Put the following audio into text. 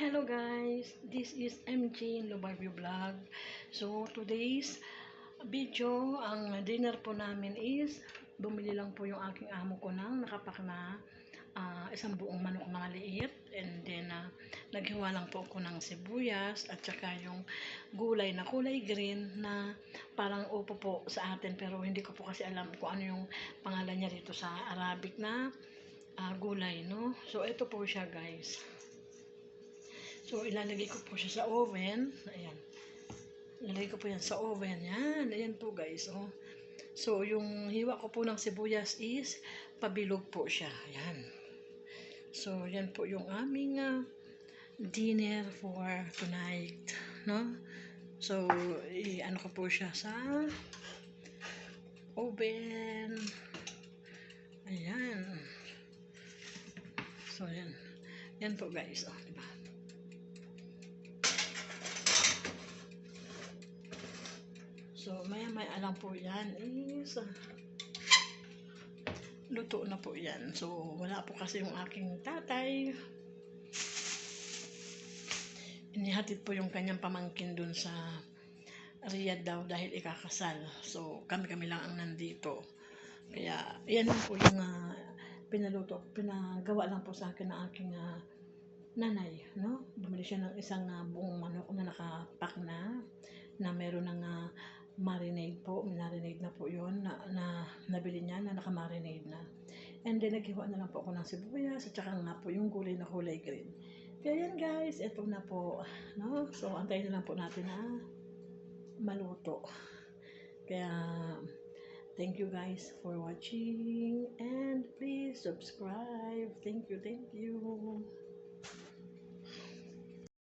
Hello guys, this is MJ Lubavio Vlog. So today's video, ang dinner po namin is bumili lang po yung aking amo ko ng nakapak na ah, isang buong manok na maliit and then ah, naghiwa lang po ako ng sibuyas at saka yung gulay na kulay green na parang upo po sa atin pero hindi ko po kasi alam kung ano yung pangalan niya dito sa Arabic na ah, gulay no. So ito po siya guys. So, ilalagay ko po siya sa oven. Ayan. Ilalagay ko po yan sa oven. Yan. Ayan po guys. Oh. So, yung hiwa ko po ng sibuyas is pabilog po siya. Ayan. So, yan po yung aming ah, dinner for tonight. No? So, i-ano ko po siya sa oven. Ayan. So, yan. Yan po guys. Oh, diba? So, maya-maya lang po yan is luto na po yan. So, wala po kasi yung aking tatay. Inihatid po yung kanyang pamangkin dun sa Riyadh daw dahil ikakasal. So, kami-kami lang ang nandito. Kaya, yan po yung ah, pinaluto, pinagawa lang po sa akin ng aking ah, nanay, no? Bumili siya ng isang ah, buong manok na nakapak na, na meron ng ah, marinade po, marinade na po yun, na, na nabili niya na nakamarinade na. And then, naghiwa na lang po ako ng sibuyas, at saka nga po yung gulay na kulay green. Kaya yan guys, eto na po, no? So, antayin na lang po natin na maluto. Kaya, thank you guys for watching, and please subscribe. Thank you, thank you.